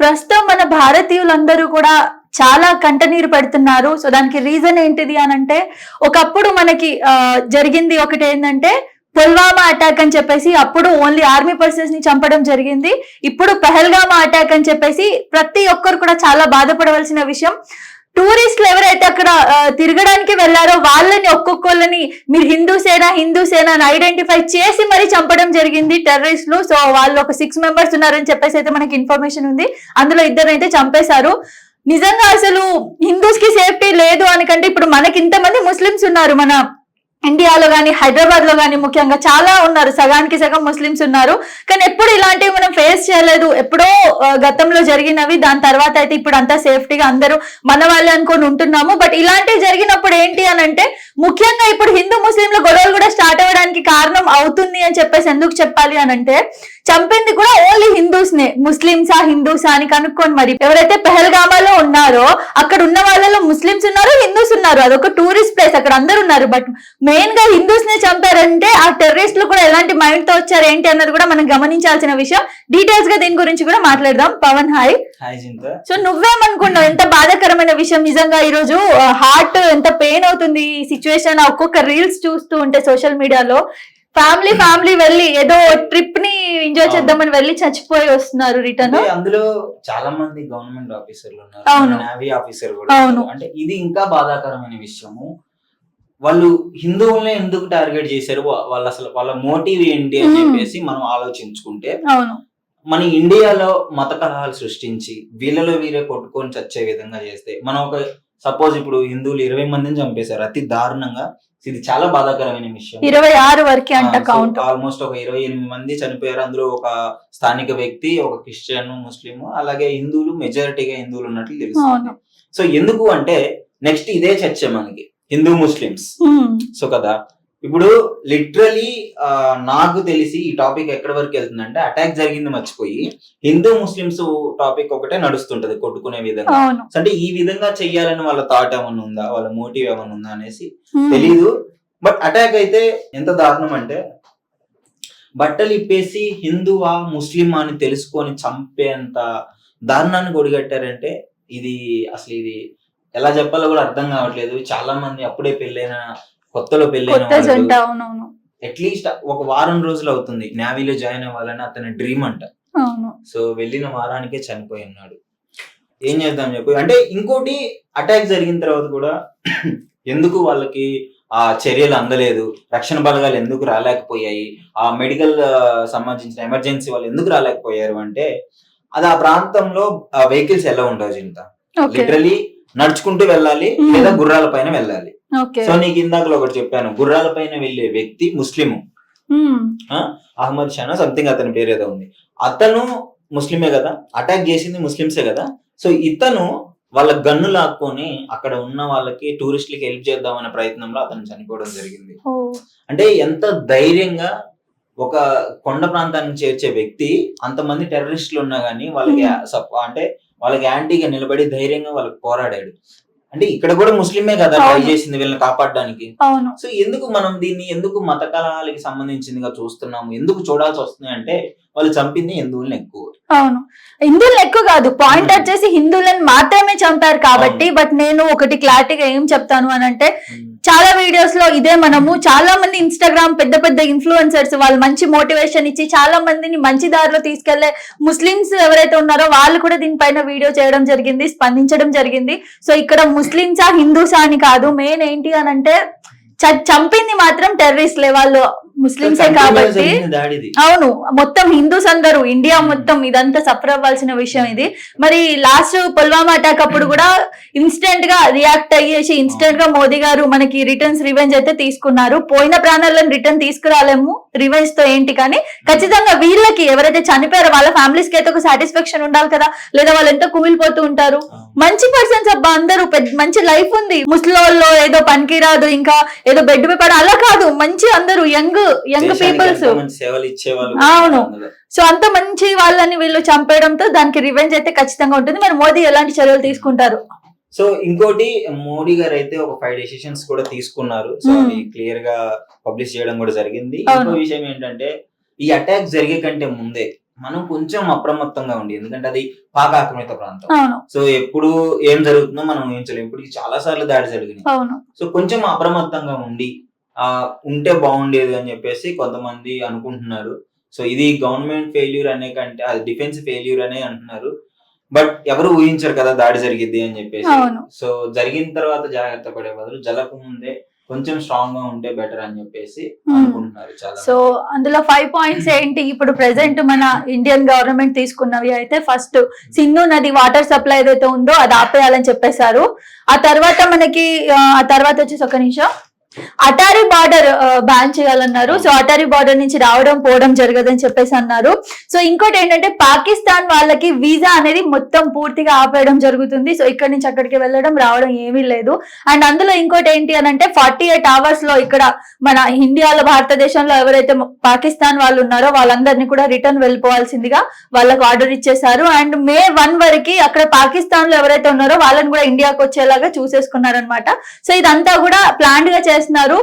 ప్రస్తుతం మన భారతీయులందరూ కూడా చాలా కంటనీరు పెడుతున్నారు. సో దానికి రీజన్ ఏంటిది అని అంటే ఒకప్పుడు మనకి జరిగింది ఒకటి ఏంటంటే పుల్వామా అటాక్ అని చెప్పేసి అప్పుడు ఓన్లీ ఆర్మీ పర్సన్స్ని చంపడం జరిగింది. ఇప్పుడు పెహల్గామా అటాక్ అని చెప్పేసి ప్రతి ఒక్కరు కూడా చాలా బాధపడవలసిన విషయం. టూరిస్టులు ఎవరైతే అక్కడ తిరగడానికి వెళ్ళారో వాళ్ళని ఒక్కొక్కళ్ళని మీరు హిందూ సేన హిందూ సేన అని ఐడెంటిఫై చేసి మరి చంపడం జరిగింది టెర్రరిస్టులు. సో వాళ్ళు ఒక సిక్స్ మెంబర్స్ ఉన్నారని చెప్పేసి అయితే మనకి ఇన్ఫర్మేషన్ ఉంది. అందులో ఇద్దరు అయితే చంపేశారు. నిజంగా అసలు హిందూస్కి సేఫ్టీ లేదు అనకంటే ఇప్పుడు మనకి ఇంతమంది ముస్లిమ్స్ ఉన్నారు మన ఇండియాలో కానీ హైదరాబాద్లో కానీ ముఖ్యంగా చాలా ఉన్నారు. సగానికి సగం ముస్లిమ్స్ ఉన్నారు. కానీ ఎప్పుడు ఇలాంటివి మనం ఫేస్ చేయలేదు. ఎప్పుడో గతంలో జరిగినవి. దాని తర్వాత అయితే ఇప్పుడు అంతా సేఫ్టీగా అందరూ మన వాళ్ళే అనుకొని ఉంటున్నాము. బట్ ఇలాంటివి జరిగినప్పుడు ఏంటి అని అంటే ముఖ్యంగా ఇప్పుడు హిందూ ముస్లింల గొడవలు కూడా స్టార్ట్ అవ్వడానికి కారణం అవుతుంది అని చెప్పేసి ఎందుకు చెప్పాలి అని అంటే చంపింది కూడా ఓన్లీ హిందూస్ నే ముస్లిమ్సా హిందూసా అని కనుక్కోండి మరి ఎవరైతే పెహల్గామాలో ఉన్నారో అక్కడ ఉన్న వాళ్ళలో ముస్లిమ్స్ ఉన్నారు హిందూస్ ఉన్నారు. అదొక టూరిస్ట్ ప్లేస్ అక్కడ అందరు ఉన్నారు. బట్ మెయిన్గా హిందూస్ నే చంపారంటే ఆ టెర్రరిస్టులు కూడా ఎలాంటి మైండ్తో వచ్చారు ఏంటి అన్నది కూడా మనం గమనించాల్సిన విషయం. డీటెయిల్స్గా దీని గురించి కూడా మాట్లాడదాం. పవన్ హాయ్. సో నువ్వేమనుకున్నావు? ఎంత బాధాకరమైన విషయం నిజంగా ఈ రోజు హార్ట్ ఎంత పెయిన్ అవుతుంది ఈ సిచ్యువేషన్ ఒక్కొక్క రీల్స్ చూస్తూ ఉంటే సోషల్ మీడియాలో ఫ్యామిలీ ఫ్యామిలీ వెళ్ళి ఏదో ట్రిప్ని ఎంజాయ్ చేద్దామని వెళ్ళి చచ్చిపోయి వస్తున్నారు రిటర్న్. అందులో చాలా మంది గవర్నమెంట్ ఆఫీసర్లు. ఉన్నారు నేవీ ఆఫీసర్ కూడా. అంటే ఇది ఇంకా బాధాకరమైన విషయము. వాళ్ళు హిందువుల్ని ఎందుకు టార్గెట్ చేశారు? వాళ్ళ అసలు వాళ్ళ మోటివ్ ఏంటి అని. చెప్పేసి మనం ఆలోచించుకుంటే అవును. మన ఇండియాలో మత కలహాలు సృష్టించి వీళ్ళలో వీరే కొట్టుకొని చచ్చే విధంగా చేస్తే మనం ఒక సపోజ్ ఇప్పుడు హిందువులు ఇరవై మందిని చంపేశారు అతి దారుణంగా. ఇది చాలా బాధాకరమైన విషయం. ఇరవై ఆరు వరకు అంట కౌంట్ ఆల్మోస్ట్ ఒక ఇరవై ఎనిమిది మంది చనిపోయారు. అందులో ఒక స్థానిక వ్యక్తి ఒక క్రిస్టియన్ ముస్లిం అలాగే హిందువులు మెజారిటీగా హిందువులు ఉన్నట్లు. తెలుస్తుంది. సో ఎందుకు అంటే నెక్స్ట్ ఇదే చర్చ మనకి హిందూ ముస్లిమ్స్. సో కదా? ఇప్పుడు లిటరలీ నాకు తెలిసి ఈ టాపిక్ ఎక్కడి వరకు వెళ్తుందంటే అటాక్ జరిగింది మర్చిపోయి హిందూ ముస్లిమ్స్ టాపిక్ ఒకటే నడుస్తుంటది కొట్టుకునే విధంగా. అంటే ఈ విధంగా చెయ్యాలని వాళ్ళ థాట్ ఏమైనా ఉందా? వాళ్ళ మోటివ్ ఏమైనా ఉందా అనేసి. తెలీదు. బట్ అటాక్ అయితే ఎంత దారుణం అంటే బట్టలు ఇప్పేసి హిందువా ముస్లిమా అని తెలుసుకొని చంపేంత దారుణాన్ని కొడిగట్టారంటే ఇది అసలు ఇది ఎలా చెప్పాలో కూడా అర్థం కావట్లేదు. చాలా మంది అప్పుడే పెళ్ళైన కొత్తలో పెళ్ళైన కొత్త జంట అవునవును. అట్లీస్ట్ ఒక వారం రోజులు అవుతుంది. నేవీలో జాయిన్ అవ్వాలని అతని డ్రీమ్ అంట. అవును. సో వెళ్ళిన వారానికే చనిపోయి ఉన్నాడు. ఏం చేద్దాం చెప్పు? అంటే ఇంకోటి అటాక్ జరిగిన తర్వాత కూడా ఎందుకు వాళ్ళకి ఆ చర్యలు అందలేదు? రక్షణ బలగాలు ఎందుకు రాలేకపోయాయి? ఆ మెడికల్ సంబంధించిన ఎమర్జెన్సీ వాళ్ళు ఎందుకు రాలేకపోయారు అంటే అది ఆ ప్రాంతంలో వెహికల్స్ ఎలా ఉండవు జింత? లిటరలీ నడుచుకుంటూ వెళ్ళాలి. లేదా గుర్రాల పైన వెళ్ళాలి. సో నీకు ఇందాకలో ఒకటి చెప్పాను గుర్రాల పైన వెళ్ళే వ్యక్తి Muslim um. Ahmed Shana something అతని పేరు ఏదో ఉంది. అతను ముస్లిమే కదా అటాక్ చేసింది ముస్లిమ్సే కదా. సో ఇతను వాళ్ళ గన్ను లాక్కొని అక్కడ ఉన్న వాళ్ళకి టూరిస్టులకి హెల్ప్ చేద్దామనే ప్రయత్నంలో అతను చనిపోవడం జరిగింది. అంటే ఎంత ధైర్యంగా ఒక కొండ ప్రాంతానికి చేర్చే వ్యక్తి అంతమంది టెర్రరిస్టులు ఉన్నా గానీ వాళ్ళకి అంటే వాళ్ళకి యాంటీగా నిలబడి ధైర్యంగా వాళ్ళకి పోరాడాడు. అంటే ఇక్కడ కూడా ముస్లిమే కదా ట్రై. చేసింది వీళ్ళని కాపాడడానికి. అవును. సో ఎందుకు మనం దీన్ని ఎందుకు మత కలహాలకి సంబంధించిందిగా చూస్తున్నాము? ఎందుకు చూడాల్సి వస్తుంది అంటే వాళ్ళు చంపింది హిందువుల్ని ఎక్కువ. అవును. హిందువులు ఎక్కువ కాదు. Point Hmm. వచ్చేసి హిందువులను మాత్రమే చంపారు కాబట్టి బట్ నేను ఒకటి క్లారిటీగా ఏం చెప్తాను అని అంటే చాలా వీడియోస్లో ఇదే మనము. చాలా మంది ఇన్స్టాగ్రామ్ పెద్ద పెద్ద ఇన్ఫ్లుయెన్సర్స్ వాళ్ళు మంచి మోటివేషన్ ఇచ్చి చాలా మందిని మంచి దారిలో తీసుకెళ్ళే ముస్లిమ్స్ ఎవరైతే ఉన్నారో వాళ్ళు కూడా దీనిపైన వీడియో చేయడం జరిగింది స్పందించడం జరిగింది. సో ఇక్కడ ముస్లిమ్సా హిందూసా అని కాదు. మెయిన్ ఏంటి అని అంటే చ- చంపింది మాత్రం టెర్రరిస్ట్లే వాళ్ళు. మీద కాబట్టి అవును మొత్తం హిందూస్ అందరూ ఇండియా మొత్తం ఇదంతా సఫర్ అవ్వాల్సిన విషయం ఇది. మరి లాస్ట్ పుల్వామా అటాక్ అప్పుడు కూడా ఇన్స్టెంట్గా రియాక్ట్ అయ్యేసి ఇన్స్టెంట్గా మోదీ గారు మనకి రిటర్న్స్ రివెంజ్ అయితే తీసుకున్నారు. పోయిన ప్రాణాలను రిటర్న్ తీసుకురాలేము రివెంజ్తో ఏంటి కానీ ఖచ్చితంగా వీళ్ళకి ఎవరైతే చనిపోయారో వాళ్ళ ఫ్యామిలీస్కి అయితే ఒక సాటిస్ఫాక్షన్ ఉండాలి కదా. లేదా వాళ్ళు ఎంతో కుమిలిపోతూ ఉంటారు. మంచి పర్సన్స్ అబ్బా అందరూ పెద్ద మంచి లైఫ్ ఉంది. ముసలోళ్ళు ఏదో పనికి రాదు ఇంకా ఏదో బెడ్ మీద పడ అలా కాదు. మంచి అందరూ యంగ్ యంగ్ దేశానికి పీపుల్స్ అవును. సో అంత మంచి వాళ్ళని వీళ్ళు చంపేయడంతో దానికి రివెంజ్ అయితే ఖచ్చితంగా ఉంటుంది. మరి మోదీ ఎలాంటి చర్యలు తీసుకుంటారు? సో ఇంకోటి మోడీ గారు అయితే ఒక ఫైవ్ డెసిషన్స్ కూడా తీసుకున్నారు. సో. అది క్లియర్గా పబ్లిష్ చేయడం కూడా జరిగింది. ఇంకో విషయం ఏంటంటే ఈ అటాక్ జరిగే కంటే ముందే మనం కొంచెం అప్రమత్తంగా ఉండి ఎందుకంటే అది పాక ఆక్రమిత ప్రాంతం. సో ఎప్పుడు ఏం జరుగుతుందో మనం ఊహించలేము ఇప్పుడు చాలా సార్లు దాడి జరిగింది సో కొంచెం అప్రమత్తంగా ఉండి ఉంటే బాగుండేది అని చెప్పేసి కొంతమంది అనుకుంటున్నారు. సో ఇది గవర్నమెంట్ ఫెయిల్యూర్ అనే కంటే అది డిఫెన్స్ ఫెయిల్యూర్ అనే అంటున్నారు. బట్ ఎవరు ఊహించరు కదా దాడి జరిగిద్ది అని చెప్పేసి. సో జరిగిన తర్వాత జాగ్రత్త పడే బదులు జలకు ముందే కొంచెం స్ట్రాంగ్గా ఉంటే బెటర్ అని చెప్పేసి. అనుకుంటున్నారు చాలా సో అందులో ఫైవ్ పాయింట్స్ ఏంటి? ఇప్పుడు ప్రెసెంట్ మన ఇండియన్ గవర్నమెంట్ తీసుకున్నవి అయితే ఫస్ట్ సింధు నది వాటర్ సప్లై ఏదైతే ఉందో అది ఆపేయాలని చెప్పేశారు. ఆ తర్వాత మనకి ఆ తర్వాత వచ్చేసి ఒక నిమిషం. అటారీ బార్డర్ బ్యాన్ చేయాలన్నారు. సో అటారీ బార్డర్ నుంచి రావడం పోవడం జరగదని చెప్పేసి అన్నారు. సో ఇంకోటి ఏంటంటే పాకిస్తాన్ వాళ్ళకి వీసా అనేది మొత్తం పూర్తిగా ఆపేయడం జరుగుతుంది. సో ఇక్కడ నుంచి అక్కడికి వెళ్ళడం రావడం ఏమీ లేదు. అండ్ అందులో ఇంకోటి ఏంటి అని అంటే ఫార్టీ ఎయిట్ అవర్స్లో ఇక్కడ మన ఇండియాలో భారతదేశంలో ఎవరైతే పాకిస్తాన్ వాళ్ళు ఉన్నారో వాళ్ళందరినీ కూడా రిటర్న్ వెళ్ళిపోవాల్సిందిగా వాళ్ళకు ఆర్డర్ ఇచ్చేశారు. అండ్ మే వన్ వరకు అక్కడ పాకిస్తాన్లో ఎవరైతే ఉన్నారో వాళ్ళని కూడా ఇండియాకి వచ్చేలాగా చూసేసుకున్నారనమాట సో ఇదంతా కూడా ప్లాన్గా చేస్తున్నారు.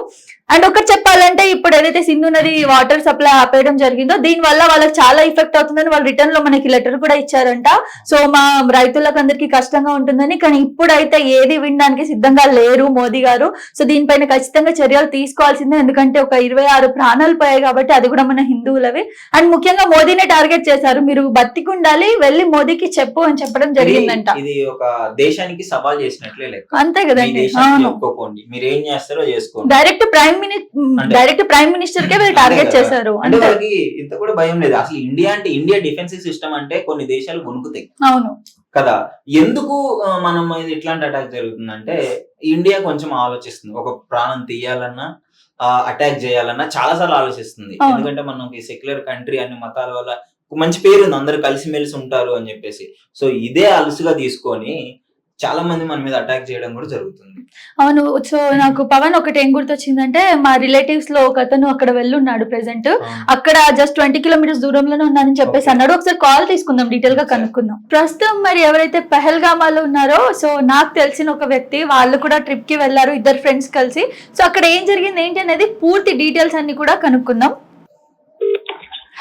అండ్ ఒకటి చెప్పాలంటే ఇప్పుడు ఏదైతే సింధు నది వాటర్ సప్లై ఆపేయడం జరిగిందో దీని వల్ల వాళ్ళకి చాలా ఎఫెక్ట్ అవుతుందని వాళ్ళు రిటర్న్లో మనకి లెటర్ కూడా ఇచ్చారంట. సో మా రైతులకు అందరికీ కష్టంగా ఉంటుందని కానీ ఇప్పుడైతే ఏది వినడానికి సిద్ధంగా లేరు మోదీ గారు. సో దీనిపైన ఖచ్చితంగా చర్యలు తీసుకోవాల్సిందే ఎందుకంటే ఒక ఇరవై ఆరు ప్రాణాలు పోయాయి కాబట్టి అది కూడా మన హిందువులవి. అండ్ ముఖ్యంగా మోదీనే టార్గెట్ చేశారు. మీరు బతికుండాలి వెళ్ళి మోదీకి చెప్పు అని చెప్పడం జరిగిందంట. ఇది ఒక దేశానికి సవాల్ చేసినట్లే అంతే కదండి. దేశానికి అవును. చెప్పుకోకండి మీరు ఏం చేస్తారో చేసుకోండి. డైరెక్ట్ ప్రైమ్ మినిస్టర్ అంటే- డైరెక్ట్ ప్రైమ్ మినిస్టర్ కే వీళ్ళు టార్గెట్. చేశారు. అంటే వాళ్ళకి ఇంత కూడా భయం లేదు. అసలు ఇండియా అంటే ఇండియా డిఫెన్సివ్ సిస్టమ్ అంటే కొన్ని దేశాలు వణుకుతాయి అవును. కదా. ఎందుకు మనం ఇట్లాంటి అటాక్ జరుగుతుందంటే ఇండియా కొంచెం ఆలోచిస్తుంది. ఒక ప్రాణం తీయాలన్నా అటాక్ చేయాలన్నా చాలా సార్లు ఆలోచిస్తుంది. ఎందుకంటే మనకి సెక్యులర్ కంట్రీ అన్ని మతాల వల్ల మంచి పేరు ఉంది అందరు కలిసిమెలిసి ఉంటారు అని చెప్పేసి. సో ఇదే అలుసుగా తీసుకొని చాలా మంది మన మీద అటాక్ చేయడం కూడా జరుగుతుంది. అవును సో నాకు పవన్ ఒకటి ఏం గుర్తొచ్చిందంటే మా రిలేటివ్స్లో ఒక అతను అక్కడ వెళ్ళున్నాడు ప్రెసెంట్ అక్కడ జస్ట్ ట్వంటీ కిలోమీటర్స్ దూరంలోనే ఉన్నానని చెప్పేసి. అన్నాడు. ఒకసారి కాల్ తీసుకుందాం డీటెయిల్గా. కనుక్కుందాం. ప్రస్తుతం మరి ఎవరైతే పెహల్గామాలో ఉన్నారో సో నాకు తెలిసిన ఒక వ్యక్తి వాళ్ళు కూడా ట్రిప్కి వెళ్ళారు ఇద్దరు ఫ్రెండ్స్ కలిసి. సో అక్కడ ఏం జరిగింది ఏంటి అనేది పూర్తి డీటెయిల్స్ అన్ని కూడా కనుక్కుందాం.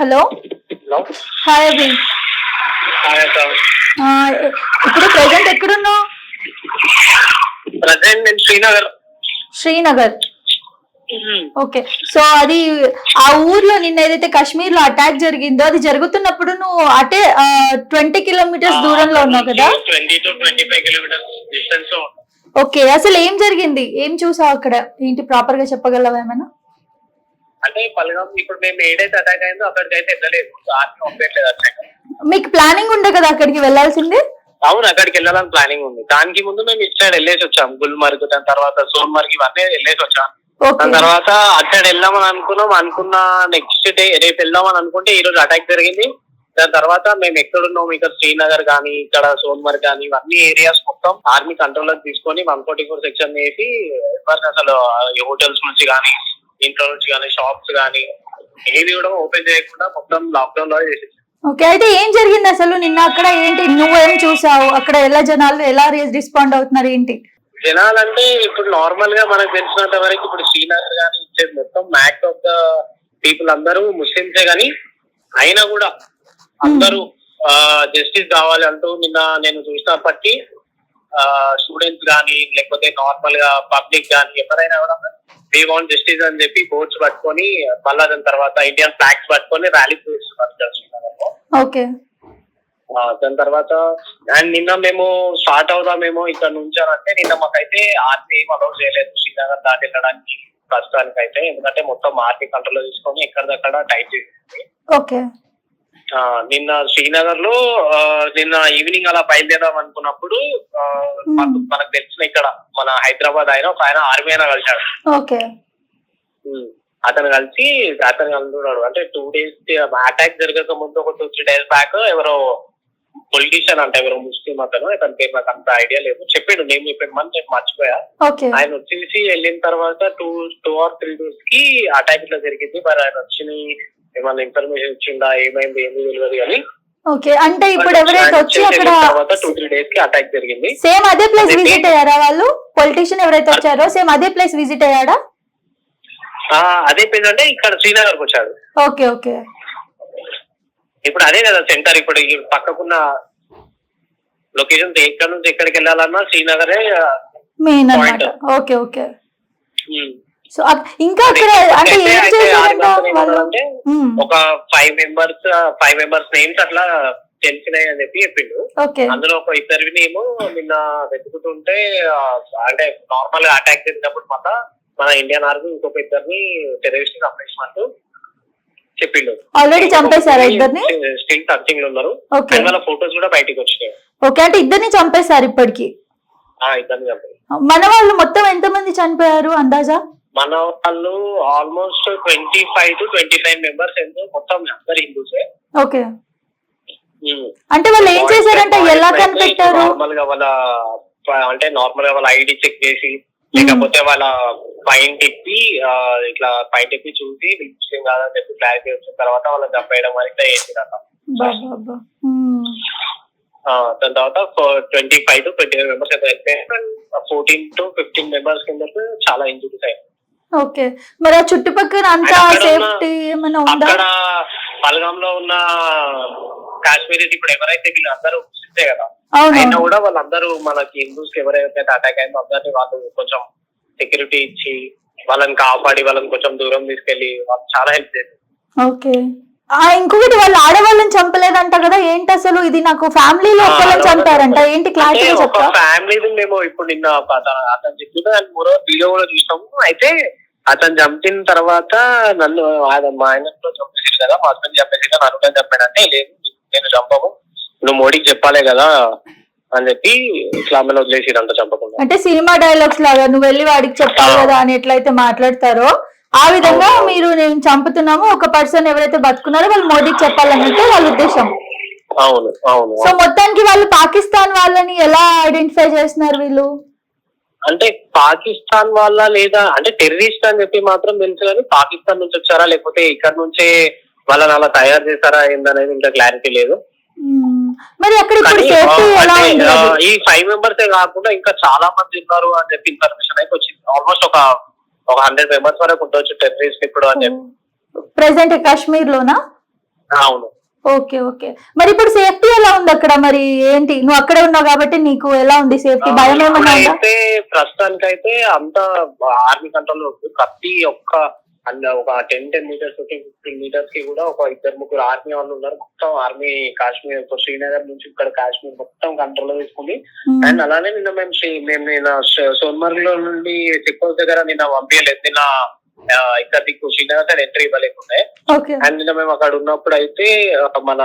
హలో హలో హాయ్ అభి ఇప్పుడు ప్రెసెంట్ ఎక్కడున్నావు? ప్రజెంట్ నేను శ్రీనగర్. శ్రీనగర్ ఓకే. సో అది ఆ ఊర్లో నిన్న ఏదైతే కాశ్మీర్లో అటాక్ జరిగిందో అది జరుగుతున్నప్పుడు నువ్వు అటే ట్వంటీ కిలోమీటర్స్ దూరంలో ఉన్నావు కదా? Twenty to twenty five kilometers డిస్టెన్స్లో. ఓకే. అసలు ఏం జరిగింది? ఏం చూసావు అక్కడ? ఏంటి ప్రాపర్గా చెప్పగలవా ఏమైనా? అంటే పల్గాం ఇప్పుడు మేము ఏదైతే అటాక్ అయిందో అక్కడికి అయితే వెళ్ళలేదు ఆర్మీ పంపించలేదు అటాక్ మీకు ప్లానింగ్ ఉండే కదా అక్కడికి వెళ్ళాల్సింది? అవును అక్కడికి వెళ్ళాలని ప్లానింగ్ ఉంది. దానికి ముందు మేము ఇటు సైడ్ వెళ్ళేసి వచ్చాం గుల్మర్గ్ దాని తర్వాత సోన్మర్గ్ ఇవన్నీ వెళ్ళేసి వచ్చాం దాని తర్వాత అటు సైడ్ వెళ్దామని అనుకున్నాం. అనుకున్న నెక్స్ట్ డే రేపు వెళ్దామని అనుకుంటే ఈ రోజు అటాక్ జరిగింది. దాని తర్వాత మేము ఎక్కడున్నాం ఇక్కడ శ్రీనగర్ కానీ ఇక్కడ సోన్మర్గ్ కానీ ఇవన్నీ ఏరియాస్ మొత్తం ఆర్మీ కంట్రోల్ తీసుకొని వన్ ఫోర్టీ ఫోర్ సెక్షన్ వేసి ఎవరిని అసలు హోటల్స్ నుంచి కానీ ఇంట్లో నుంచి కానీ షాప్స్ కానీ ఏది కూడా ఓపెన్ చేయకుండా మొత్తం లాక్డౌన్లో చేసేసి ఓకే అయితే ఏం జరిగింది అసలు? నిన్న అక్కడ ఏంటి? నువ్వేం చూసావు? అక్కడ ఎలా జనాలు ఎలా రెస్పాండ్ అవుతున్నారు ఏంటి? జనాలంటే ఇప్పుడు నార్మల్గా మనకు తెలిసినంత వరకు ఇప్పుడు శ్రీనగర్ కానీ ఇచ్చేది మొత్తం మ్యాక్స్ ఆఫ్ ద పీపుల్ అందరూ ముస్లింసే కానీ అయినా కూడా అందరూ జస్టిస్ కావాలి అంటూ నిన్న నేను చూసినప్పటికీ స్టూడెంట్స్ కానీ లేకపోతే నార్మల్గా పబ్లిక్ కానీ ఎవరైనా కూడా వీ వాంట్ జస్టిస్ అని చెప్పి బోర్డ్స్ పట్టుకొని మళ్ళా దాని తర్వాత ఇండియన్ ఫ్లాగ్స్ పట్టుకొని ర్యాలీ చేస్తున్నారు. ఓకే. దాని తర్వాత అండ్ నిన్న మేము స్టార్ట్ అవుదామేమో ఇక్కడ నుంచి అని అంటే నిన్న మాకైతే ఆర్మీ ఏం అలౌ చేయలేదు. శ్రీనగర్ దాటి వెళ్ళడానికి ప్రస్తుతానికి అయితే ఎందుకంటే మొత్తం ఆర్మీ కంట్రోల్ తీసుకొని ఎక్కడిదక్కడ టైట్ చేసింది. ఓకే. నిన్న శ్రీనగర్లో నిన్న ఈవినింగ్ అలా బయలుదేరాం అనుకున్నప్పుడు మాకు మనకు తెలిసిన ఇక్కడ మన హైదరాబాద్ ఆయన ఒక ఆయన ఆర్మీ అయినా కలిశాడు. ఓకే. ఉమ్. అతను కలిసి అతను కలుస్తున్నాడు అంటే టూ డేస్ అటాక్ జరగక ముందు ఒక టూ త్రీ డేస్ బ్యాక్ ఎవరో పొలిటీషియన్ అంటే ఎవరో ముస్లిం అతను. అతని పేరు నాకు అంత ఐడియా లేదు. చెప్పాడు నేను చెప్పాను నేను మర్చిపోయా. ఆయన వచ్చేసి వెళ్ళిన తర్వాత టూ టూ ఆర్ త్రీ డేస్కి అటాక్ ఇట్లా జరిగింది. మరి ఆయన వచ్చి ఏమైనా ఇన్ఫర్మేషన్ ఇచ్చిందా? ఏమైంది? ఏమీ తెలియదు కానీ ఓకే అంటే ఇప్పుడు ఎవరైతే వచ్చి అక్కడ టూ త్రీ డేస్కి అటాక్ జరిగింది. సేమ్ అదే ప్లేస్? విజిట్ అయ్యారా వాళ్ళు? పొలిటీషియన్ ఎవరైతే వచ్చారో సేమ్ అదే ప్లేస్ విజిట్ అయ్యాడా? అదే పేరు అంటే ఇక్కడ శ్రీనగర్కి వచ్చాడు. ఓకే ఓకే ఇప్పుడు అదే కదా సెంటర్ ఇప్పుడు ఈ పక్కకున్న లొకేషన్ ఎక్కడ నుంచి ఎక్కడికి వెళ్ళాలన్నా శ్రీనగరే మెయిన్ ఓకే ఓకే. సో ఇంకా అక్కడ అంటే ఏం చేశారంట ఒక five members five members names అట్లా తెలిసినాయి అని చెప్పి చెప్పిండు. అందులో ఒక ఇద్దరివి నేమో నిన్న వెతుకుతుంటే అంటే నార్మల్గా అటాక్ జరిగినప్పుడు మళ్ళా మన ఇండియన్ ఆర్మీ ఇంకొక ఇద్దరిని టెర్రరిస్ట్ చంపేసినట్టు చెప్పిండు. ఆల్రెడీ చంపేశారా ఇద్దరిని స్టిల్ సర్చింగ్లో ఉన్నారు. వాళ్ళ ఫొటోస్ కూడా బయటికి వచ్చినాయి. ఓకే అంటే ఇద్దరిని చంపేశారు ఇప్పటికి? ఆ ఇద్దరిని చంపారు మన వాళ్ళు మొత్తం ఎంత మంది చనిపోయారు అందాజా? మన వాళ్ళు almost twenty five to twenty nine members ఎంతో మొత్తం అందరు హిందూసే ఓకే. అంటే వాళ్ళు ఏం చేశారంటే ఎలా కనిపెట్టారు నార్మల్గా వాళ్ళ అంటే నార్మల్గా వాళ్ళ ఐడి చెక్ చేసి లేకపోతే వాళ్ళ పైన తిప్పి ఇట్లా పైన తిప్పి చూసి ముస్లిం కాదని చెప్పి క్లారిటీ వచ్చిన తర్వాత వాళ్ళని చంపేయడం అని ఇట్లా ఆ, దాని తర్వాత twenty five to twenty five members అయితే ఫోర్టీన్ టు ఫిఫ్టీన్ మెంబర్స్ కింద చాలా ఇంజురీస్ అయ్యాయి ఓకే. మరి ఆ చుట్టుపక్కల అంతా సేఫ్టీ ఏమైనా ఉందా? అక్కడ పల్గామ్లో ఉన్న కాశ్మీరీస్ ఇప్పుడు ఎవరైతే వీళ్ళు అందరూ ముస్లింసే కదా అయినా కూడా వాళ్ళందరూ మనకి హిందూస్కి ఎవరైతే అటాక్ అయిందో అందరినీ వాళ్ళు కొంచెం సెక్యూరిటీ ఇచ్చి వాళ్ళని కాపాడి వాళ్ళని కొంచెం దూరం తీసుకెళ్ళి వాళ్ళు చాలా హెల్ప్ చేశారు. ఓకే. ఇంకొకటి వాళ్ళు ఆడవాళ్ళని చంపలేదంట కదా ఏంటి అసలు? ఇది నాకు ఫ్యామిలీలో ఆడవాళ్ళని చంపారంట. ఏంటి చెప్తా ఫ్యామిలీ మేము ఇప్పుడు నిన్న అతను చెప్తున్నా దాని మూడో వీడియో కూడా చూసినాము అయితే అతను చంపిన తర్వాత నన్ను ఆయన మా ఆయనతో చంపేసి కదా మా హస్బెండ్ కదా నన్ను కూడా చంపాడంటే లేదు నేను చంపము. నువ్వు మోడీకి చెప్పాలే కదా అని చెప్పి ఇస్లాంలో వదిలేసిరంట చంపకుండా. అంటే సినిమా డైలాగ్స్ లాగా నువ్వు వెళ్ళి వాడికి చెప్పాలి. కదా అని ఎట్లయితే మాట్లాడతారో ఆ విధంగా. మీరు నేను చంపుతున్నాము ఒక పర్సన్ ఎవరైతే బతుకున్నారో వాళ్ళు మోడీకి చెప్పాలన్నట్టు వాళ్ళ ఉద్దేశం అవును అవును సో మొత్తానికి వాళ్ళు పాకిస్తాన్ వాళ్ళని ఎలా ఐడెంటిఫై చేస్తున్నారు వీళ్ళు అంటే పాకిస్తాన్ వాళ్ళ లేదా అంటే టెర్రరిస్ట్ అని చెప్పి మాత్రం తెలుసు కానీ పాకిస్తాన్ నుంచి వచ్చారా లేకపోతే ఇక్కడ నుంచే వాళ్ళని అలా తయారు చేశారా ఏందనేది ఇంకా క్లారిటీ లేదు. మరి అక్కడ? ఈ ఫైవ్ మెంబర్స్ కాకుండా ఇంకా చాలా మంది ఉన్నారు అని చెప్పి ఇన్ఫర్మేషన్ అయితే వచ్చింది ఆల్మోస్ట్ ఒక ఒక హండ్రెడ్ మెంబర్స్ వరకు ఉండొచ్చు టెర్రరిస్ట్ ఇప్పుడు అని చెప్పి. ప్రెసెంట్ కాశ్మీర్ లోనా? అవును. Okay okay. మరి ఇప్పుడు సేఫ్టీ ఎలా ఉంది అక్కడ? మరి ఏంటి? నువ్వు అక్కడే ఉన్నావు కాబట్టి నీకు ఎలా ఉంది సేఫ్టీ భయం ఏమన్నా ఉందా? అయితే ప్రస్తుతానికైతే అంతా ఆర్మీ కంట్రోల్ ఉంది. ప్రతి ఒక్క అండ్ ఒక టెన్ టెన్ మీటర్స్ ఫిఫ్టీన్ మీటర్స్కి కూడా ఒక ఇద్దరు ముగ్గురు ఆర్మీ వాళ్ళు ఉన్నారు మొత్తం ఆర్మీ కాశ్మీర్ శ్రీనగర్ నుంచి ఇక్కడ కాశ్మీర్ మొత్తం కంట్రోల్లో తీసుకుంది మ్మ్. అండ్ అలానే నిన్న మేము శ్రీ- మేము నిన్న సోన్మర్గ్లో నుండి పోస్ట్ దగ్గర నిన్న పంపించలేదు నిన్న ఇక్కడ దిక్కు శ్రీనగర్ సైడ్ ఎంట్రీ ఇవ్వలేకుండే అండ్ నిన్న మేము అక్కడ ఉన్నప్పుడు అయితే మన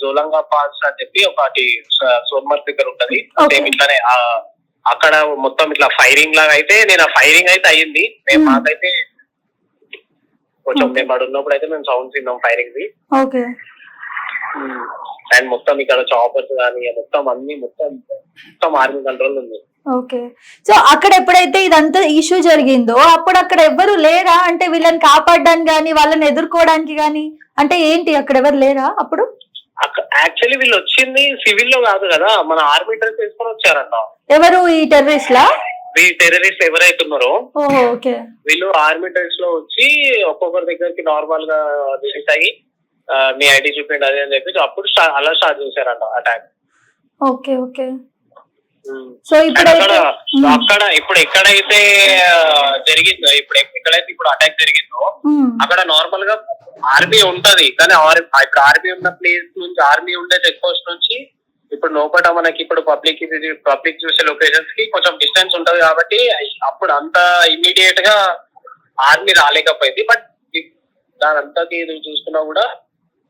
జోలంగా పాస్ అని చెప్పి ఒకటి సోన్మర్గ్ దగ్గర ఉంటది. సేమ్ ఇట్లానే అక్కడ మొత్తం ఇట్లా ఫైరింగ్ లాగా అయితే నేను ఫైరింగ్ అయితే అయ్యింది మేము Hmm. మాకైతే కొంచెం. మేము అక్కడ ఉన్నప్పుడు అయితే మేము సౌండ్స్ విన్నాం ఫైరింగ్ ది. ఓకే అండ్ మొత్తం ఇక్కడ చాపర్స్ కానీ మొత్తం అన్ని మొత్తం మొత్తం ఆర్మీ కంట్రోల్ ఉంది. ఓకే సో అక్కడ ఎప్పుడైతే ఇదంతా ఇష్యూ జరిగిందో అప్పుడు అక్కడ ఎవరు లేరా? అంటే వీళ్ళని కాపాడడానికి కానీ వాళ్ళని ఎదుర్కోవడానికి కానీ అంటే ఏంటి? అక్కడ ఎవరు లేరా అప్పుడు? యాక్చువల్లీ వీళ్ళు వచ్చింది సివిల్లో కాదు కదా. మన ఆర్మీ డ్రెస్ వేసుకొని వచ్చారంట. ఎవరు ఈ టెర్రరిస్ట్ లా? ఈ టెర్రరిస్ట్ ఎవరైతే ఉన్నారో ఓహో ఓకే. వీళ్ళు ఆర్మీ డ్రెస్లో వచ్చి ఒక్కొక్కరి దగ్గరికి నార్మల్గా విజిట్ అయ్యి మీ ఐడి చూపిండి అది అని చెప్పి అప్పుడు అలా స్టార్ట్ చేశారంట అటాక్ ఓకే ఓకే. సో మ్మ్. అక్కడ ఇప్పుడు ఎక్కడైతే జరిగిందో ఇప్పుడు ఎక్కడైతే ఇప్పుడు అటాక్ జరిగిందో. అక్కడ నార్మల్గా ఆర్మీ ఉంటది. కానీ ఇప్పుడు ఆర్మీ ఉన్న ప్లేస్ నుంచి ఆర్మీ ఉండే చెక్ పోస్ట్ నుంచి ఇప్పుడు లోపల మనకి ఇప్పుడు పబ్లిక్ పబ్లిక్ చూసే లొకేషన్స్కి కొంచెం డిస్టెన్స్ ఉంటది కాబట్టి అప్పుడు అంత ఇమీడియట్గా ఆర్మీ రాలేకపోయింది. బట్ దాని అంతకి చూసుకున్నా కూడా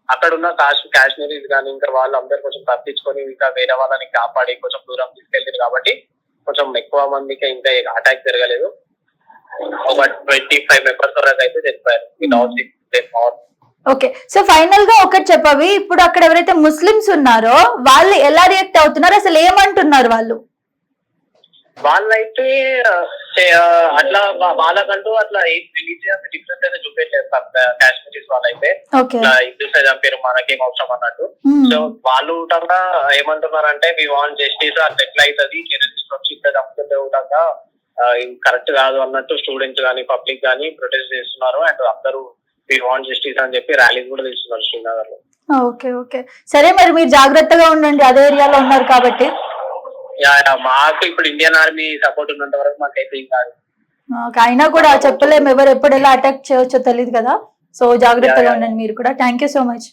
అక్కడ ఉన్న కాశ్ కాశ్మీరీస్ కానీ ఇంకా వాళ్ళందరూ కొంచెం తప్పించుకొని ఇంకా వేరే వాళ్ళని కాపాడి కొంచెం దూరం తీసుకెళ్ళారు కాబట్టి కొంచెం ఎక్కువ మందికి ఇంకా అటాక్ జరగలేదు. ఒక ట్వంటీ ఫైవ్ మెంబర్స్ వరకు అయితే చనిపోయారు. ఓకే. సో ఫైనల్గా ఒకటి చెప్పవి. ఇప్పుడు అక్కడ ఎవరైతే ముస్లిమ్స్ ఉన్నారో వాళ్ళు ఎలా రియాక్ట్ అవుతున్నారు? అసలు ఏమంటున్నారు వాళ్ళు? వాళ్ళైతే అట్లా వాళ్ళకంటూ అట్లా ఏం రిలీజియస్ డిఫరెన్స్ అయితే చూపెట్టలేదు కాశ్మీరీస్ వాళ్ళైతే. హిందూస్ చంపారు మనకేం అవసరం అన్నట్టు. సో వాళ్ళు కూడా ఏమంటున్నారంటే మీ వాంట్ జస్టిస్ అట్లా ఎట్లా అవుతుంది టెర్రరిస్ట్ వచ్చి ఇట్లా చంపుతుంటే కూడా కరెక్ట్ కాదు అన్నట్టు స్టూడెంట్స్ కానీ పబ్లిక్ కానీ ప్రొటెస్ట్ చేస్తున్నారు. అండ్ అందరూ వీ వాంట్ జస్టిస్ అని చెప్పి ర్యాలీస్ కూడా శ్రీనగర్లో ఓకే ఓకే. సరే మరి మీరు జాగ్రత్తగా ఉండండి. అదే ఏరియాలో ఉన్నారు కాబట్టి. మాకు ఇప్పుడు ఇండియన్ ఆర్మీ సపోర్ట్ ఉన్నంత వరకు మాకైతే ఏం కాదు. అయినా కూడా చెప్పలేము ఎవరు ఎప్పుడు ఎలా అటాక్ చేయవచ్చో తెలియదు కదా. సో జాగ్రత్తగా. ఉండండి మీరు కూడా. Thank you so much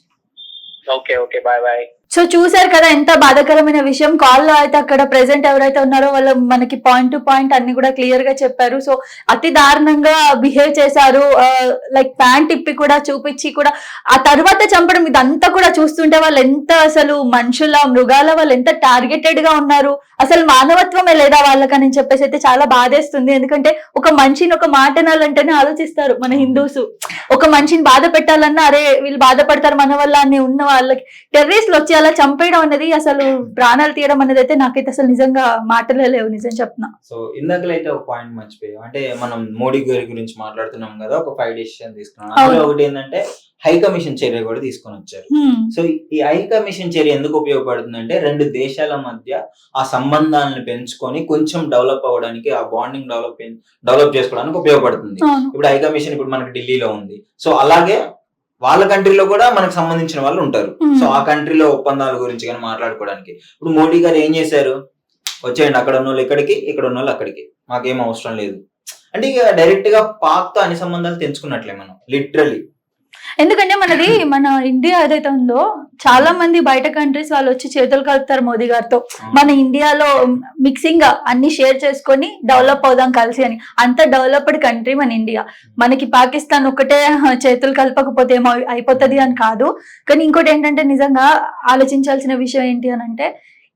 okay okay. Bye bye so చూసారు కదా ఎంత బాధాకరమైన విషయం. కాల్లో అయితే అక్కడ ప్రెసెంట్ ఎవరైతే ఉన్నారో వాళ్ళు మనకి పాయింట్ టు పాయింట్ అన్ని కూడా క్లియర్గా చెప్పారు. సో అతి దారుణంగా బిహేవ్ చేశారు. లైక్ ప్యాంట్ ఇప్పి కూడా చూపించి కూడా. ఆ తర్వాత చంపడం ఇదంతా కూడా చూస్తుంటే వాళ్ళు ఎంత అసలు మనుషుల మృగాల వాళ్ళు ఎంత టార్గెటెడ్గా ఉన్నారు. అసలు మానవత్వమే లేదా వాళ్ళకని చెప్పేసి అయితే చాలా బాధేస్తుంది. ఎందుకంటే ఒక మనిషిని ఒక మాట అనాలంటేనే ఆలోచిస్తారు మన హిందూస్. ఒక మనిషిని బాధ పెట్టాలన్నా అరే వీళ్ళు బాధపడతారు మన వల్ల అని ఉన్న వాళ్ళకి. టెర్రరిస్ట్లు వచ్చి అలా చంపేయడం అనేది అసలు ప్రాణాలు తీయడం అనేది అయితే నాకైతే అసలు నిజంగా మాటలే లేవు నిజం చెప్తున్నా. సో ఇందాకలైతే ఒక పాయింట్ మర్చిపోయాం. అంటే మనం మోడీ గారి గురించి మాట్లాడుతున్నాం కదా ఒక ఫైవ్ డెసిషన్ తీసుకున్నాం. అందులో. ఒకటి ఏంటంటే హై కమిషన్ చర్య కూడా తీసుకొని వచ్చారు. సో ఈ హై కమిషన్ చర్య ఎందుకు ఉపయోగపడుతుంది అంటే రెండు దేశాల మధ్య ఆ సంబంధాలను పెంచుకొని కొంచెం డెవలప్ అవ్వడానికి ఆ బాండింగ్ డెవలప్ డెవలప్ చేసుకోవడానికి ఉపయోగపడుతుంది. ఇప్పుడు హై కమిషన్ ఇప్పుడు మనకి ఢిల్లీలో ఉంది. సో అలాగే వాళ్ళ కంట్రీలో కూడా మనకు సంబంధించిన వాళ్ళు ఉంటారు. సో ఆ కంట్రీలో ఒప్పందాల గురించి కానీ మాట్లాడుకోవడానికి. ఇప్పుడు మోడీ గారు ఏం చేశారు? వచ్చేయండి అక్కడ ఉన్న వాళ్ళు ఇక్కడికి ఇక్కడ ఉన్న వాళ్ళు అక్కడికి. మాకేం అవసరం లేదు. అంటే ఇక డైరెక్ట్గా పాక్తో అన్ని సంబంధాలు తెంచుకున్నట్లే మనం. లిటరలీ ఎందుకంటే మనది మన ఇండియా ఏదైతే ఉందో చాలా మంది బయట కంట్రీస్ వాళ్ళు వచ్చి చేతులు కలుపుతారు మోదీ గారితో. మన ఇండియాలో మిక్సింగ్గా అన్ని షేర్ చేసుకొని డెవలప్ అవుదాం కలిసి అని. అంత డెవలప్డ్ కంట్రీ మన ఇండియా. మనకి పాకిస్తాన్ ఒకటే చేతులు కలపకపోతే ఏమో అయిపోతుంది అని కాదు. కానీ ఇంకోటి ఏంటంటే నిజంగా ఆలోచించాల్సిన విషయం ఏంటి అని అంటే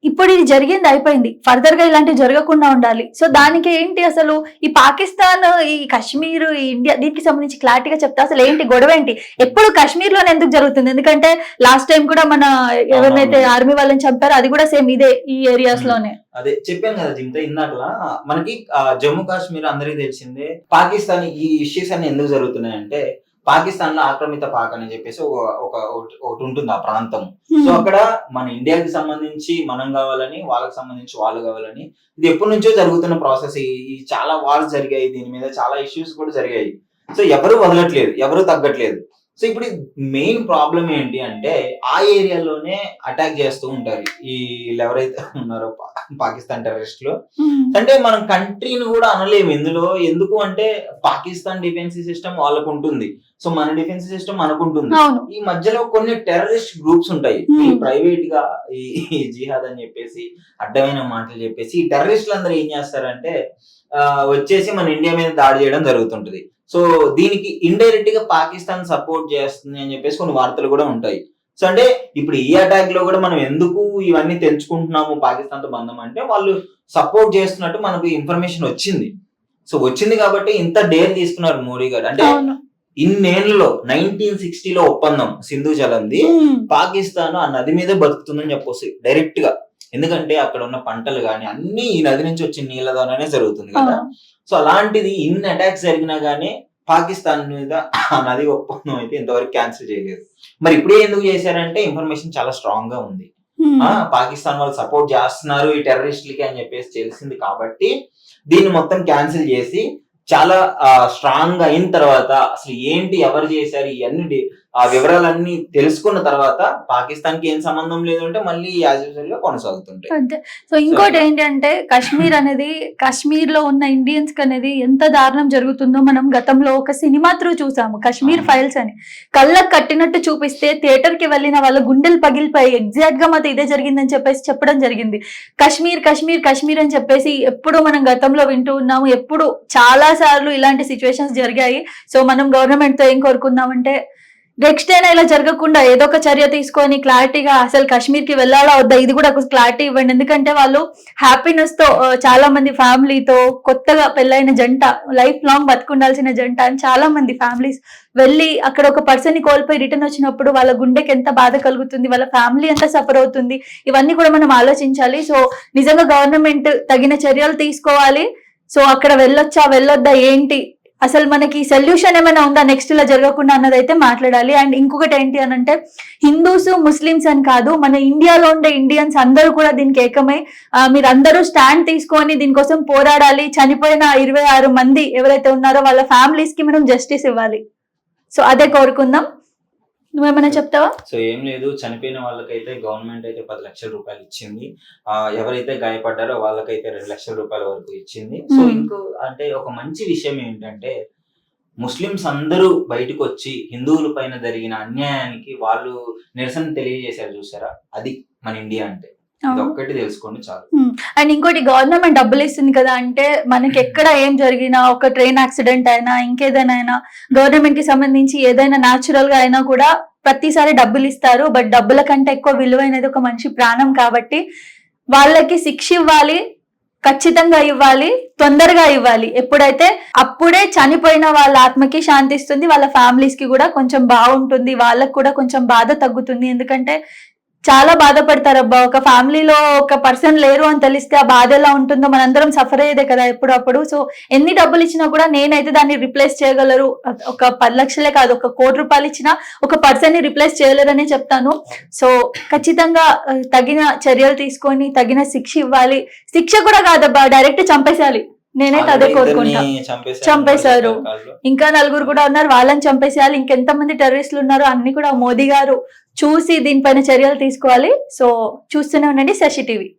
ఇప్పుడు ఇది జరిగింది అయిపోయింది. ఫర్దర్గా ఇలాంటివి జరగకుండా ఉండాలి. సో దానికి ఏంటి అసలు ఈ పాకిస్తాన్ ఈ కాశ్మీర్ ఈ ఇండియా దీనికి సంబంధించి క్లారిటీగా చెప్తే అసలు ఏంటి గొడవ ఏంటి? ఎప్పుడు కాశ్మీర్లోనే ఎందుకు జరుగుతుంది? ఎందుకంటే లాస్ట్ టైం కూడా మన ఎవరినైతే ఆర్మీ వాళ్ళని చంపారో అది కూడా సేమ్ ఇదే ఈ ఏరియాస్లోనే అదే చెప్పాను కదా జింత ఇందాకలా మనకి జమ్మూ కాశ్మీర్ అందరికీ తెలిసిందే పాకిస్తాన్ ఈ ఇష్యూస్ అన్ని ఎందుకు జరుగుతున్నాయంటే పాకిస్తాన్లో ఆక్రమిత పాక్ అని చెప్పేసి ఒక ఒక ఒకటి ఒకటి ఉంటుంది ఆ ప్రాంతం. సో అక్కడ మన ఇండియాకి సంబంధించి మనం కావాలని వాళ్ళకి సంబంధించి వాళ్ళు కావాలని ఇది ఎప్పటి నుంచో జరుగుతున్న ప్రాసెస్. ఈ చాలా వార్స్ జరిగాయి దీని మీద చాలా ఇష్యూస్ కూడా జరిగాయి. సో ఎవరు వదలట్లేదు ఎవరు తగ్గట్లేదు. సో ఇప్పుడు మెయిన్ ప్రాబ్లం ఏంటి అంటే ఆ ఏరియాలోనే అటాక్ చేస్తూ ఉంటారు. ఈ వీళ్ళు ఎవరైతే ఉన్నారో పాకిస్తాన్ టెర్రరిస్టులు. అంటే మనం కంట్రీని కూడా అనలేము. ఇందులో ఎందుకు అంటే పాకిస్తాన్ డిఫెన్స్ సిస్టమ్ వాళ్ళకు ఉంటుంది. సో మన డిఫెన్స్ సిస్టమ్ మనకు ఉంటుంది. ఈ మధ్యలో కొన్ని టెర్రరిస్ట్ గ్రూప్స్ ఉంటాయి. ప్రైవేట్గా ఈ జిహాద్ అని చెప్పేసి అడ్డమైన మాటలు చెప్పేసి ఈ టెర్రరిస్టులు అందరూ ఏం చేస్తారంటే వచ్చేసి మన ఇండియా మీద దాడి చేయడం జరుగుతుంటది. సో దీనికి ఇండైరెక్ట్గా పాకిస్తాన్ సపోర్ట్ చేస్తుంది అని చెప్పేసి కొన్ని వార్తలు కూడా ఉంటాయి. సో అంటే ఇప్పుడు ఈ అటాక్లో కూడా మనం ఎందుకు ఇవన్నీ తెంచుకుంటున్నాము పాకిస్తాన్తో బంధం అంటే వాళ్ళు సపోర్ట్ చేస్తున్నట్టు మనకు ఇన్ఫర్మేషన్ వచ్చింది. సో వచ్చింది కాబట్టి ఇంత డేర్ తీసుకున్నారు మోడీ గారు. అంటే అవును. ఇన్నేళ్ళలో నైన్టీన్ సిక్స్టీలో ఒప్పందం సింధు జలంది. పాకిస్తాన్ ఆ నది మీద బతుకుతుందని చెప్పొచ్చు డైరెక్ట్గా. ఎందుకంటే అక్కడ ఉన్న పంటలు కానీ అన్ని ఈ నది నుంచి వచ్చిన నీళ్ళ ద్వారానే జరుగుతుంది కదా. సో అలాంటిది ఇన్ని అటాక్స్ జరిగినా గానీ పాకిస్తాన్ మీద ఆ నది ఒప్పందం అయితే ఇంతవరకు క్యాన్సిల్ చేయలేదు మరి ఇప్పుడే ఎందుకు చేశారంటే ఇన్ఫర్మేషన్ చాలా స్ట్రాంగ్గా ఉంది. ఆ పాకిస్తాన్ వాళ్ళు సపోర్ట్ చేస్తున్నారు ఈ టెర్రరిస్టులకి అని చెప్పేసి తెలిసింది కాబట్టి దీన్ని మొత్తం క్యాన్సిల్ చేసి చాలా స్ట్రాంగ్ అయిన తర్వాత అసలు ఏంటి ఎవరు చేశారు ఇవన్నీ ఆ వివరాలన్నీ తెలుసుకున్న తర్వాత పాకిస్తాన్కి ఏం సంబంధం లేదు అంటే మళ్ళీ యాజ్ యూజువల్గా కొనసాగుతుంటాయి. అంతే. సో ఇంకోటి ఏంటి అంటే కాశ్మీర్ అనేది కాశ్మీర్లో ఉన్న ఇండియన్స్కి అనేది ఎంత దారుణం జరుగుతుందో మనం గతంలో ఒక సినిమా త్రూ చూసాము కాశ్మీర్. ఫైల్స్ అని. కళ్ళకు కట్టినట్టు చూపిస్తే థియేటర్కి వెళ్ళిన వాళ్ళ గుండెలు పగిలిపోయి ఎగ్జాక్ట్గా మాతో ఇదే జరిగిందని చెప్పేసి చెప్పడం జరిగింది. కాశ్మీర్ కాశ్మీర్ కాశ్మీర్ అని చెప్పేసి ఎప్పుడు మనం గతంలో వింటూ ఉన్నాము ఎప్పుడు చాలా సార్లు ఇలాంటి సిచ్యువేషన్స్ జరిగాయి. సో మనం గవర్నమెంట్తో ఏం కోరుకున్నామంటే నెక్స్ట్ అయినా ఇలా జరగకుండా ఏదో ఒక చర్య తీసుకొని క్లారిటీగా అసలు కాశ్మీర్కి వెళ్ళాలా వద్దా? ఇది కూడా ఒక క్లారిటీ ఇవ్వండి. ఎందుకంటే వాళ్ళు హ్యాపీనెస్తో చాలా మంది ఫ్యామిలీతో కొత్తగా పెళ్ళైన జంట లైఫ్ లాంగ్ బతుకుండాల్సిన జంట అని చాలా మంది ఫ్యామిలీస్ వెళ్ళి అక్కడ ఒక పర్సన్ని కోల్పోయి రిటర్న్ వచ్చినప్పుడు వాళ్ళ గుండెకి ఎంత బాధ కలుగుతుంది వాళ్ళ ఫ్యామిలీ ఎంత సఫర్ అవుతుంది ఇవన్నీ కూడా మనం ఆలోచించాలి. సో నిజంగా గవర్నమెంట్ తగిన చర్యలు తీసుకోవాలి. సో అక్కడ వెళ్ళొచ్చా వెళ్ళొద్దా ఏంటి? అసలు మనకి సొల్యూషన్ ఏమైనా ఉందా? నెక్స్ట్ ఇలా జరగకుండా అన్నదైతే మాట్లాడాలి. అండ్ ఇంకొకటి ఏంటి అని అంటే హిందూస్ ముస్లిమ్స్ అని కాదు మన ఇండియాలో ఉండే ఇండియన్స్ అందరూ కూడా దీనికి ఏకమై మీరు అందరూ స్టాండ్ తీసుకొని దీనికోసం పోరాడాలి. చనిపోయిన ఇరవై ఆరు మంది ఎవరైతే ఉన్నారో వాళ్ళ ఫ్యామిలీస్కి మనం జస్టిస్ ఇవ్వాలి. సో అదే కోరుకుందాం. నువ్వేమైనా చెప్తావా? సో ఏం లేదు చనిపోయిన వాళ్ళకైతే గవర్నమెంట్ అయితే పది లక్షల రూపాయలు ఇచ్చింది. ఆ ఎవరైతే గాయపడ్డారో వాళ్ళకైతే రెండు లక్షల రూపాయల వరకు ఇచ్చింది. So Hmm. ఇంకో అంటే ఒక మంచి విషయం ఏంటంటే ముస్లిమ్స్ అందరూ బయటకు వచ్చి హిందువుల పైన జరిగిన అన్యాయానికి వాళ్ళు నిరసన తెలియజేశారు చూసారా? అది మన ఇండియా అంటే. ఒక్కటి తెలుసుకోండి చాలు. అండ్ ఇంకోటి గవర్నమెంట్ డబ్బులు ఇస్తుంది కదా అంటే మనకి ఎక్కడ ఏం జరిగినా ఒక ట్రైన్ యాక్సిడెంట్ అయినా ఇంకేదైనా అయినా గవర్నమెంట్కి సంబంధించి ఏదైనా న్యాచురల్గా అయినా కూడా ప్రతిసారి డబ్బులు ఇస్తారు. బట్ డబ్బుల కంటే ఎక్కువ విలువైనది ఒక మనిషి ప్రాణం కాబట్టి వాళ్ళకి శిక్ష ఇవ్వాలి ఖచ్చితంగా ఇవ్వాలి తొందరగా ఇవ్వాలి. ఎప్పుడైతే అప్పుడే చనిపోయిన వాళ్ళ ఆత్మకి శాంతిస్తుంది వాళ్ళ ఫ్యామిలీస్కి కూడా కొంచెం బాగుంటుంది వాళ్ళకి కూడా కొంచెం బాధ తగ్గుతుంది. ఎందుకంటే చాలా బాధపడతారు అబ్బా ఒక ఫ్యామిలీలో ఒక పర్సన్ లేరు అని తెలిస్తే ఆ బాధ ఎలా ఉంటుందో మనందరం సఫర్ అయ్యేదే కదా ఎప్పుడప్పుడు సో ఎన్ని డబ్బులు ఇచ్చినా కూడా నేనైతే దాన్ని రిప్లేస్ చేయగలరు. ఒక పది లక్షలే కాదు ఒక కోటి రూపాయలు ఇచ్చినా ఒక పర్సన్ని రిప్లేస్ చేయలేరని చెప్తాను. సో ఖచ్చితంగా తగిన చర్యలు తీసుకొని తగిన శిక్ష ఇవ్వాలి. శిక్ష కూడా కాదబ్బా డైరెక్ట్ చంపేసేయాలి నేనైతే అదే కోరుకుంటా. చంపేశారు. ఇంకా నలుగురు కూడా ఉన్నారు. వాళ్ళని చంపేసేయాలి. ఇంకెంత మంది టెర్రరిస్టులు ఉన్నారో అన్ని కూడా మోదీ గారు చూసి దీనిపైన చర్యలు తీసుకోవాలి. సో చూస్తూనే ఉండండి శశి టీవీ.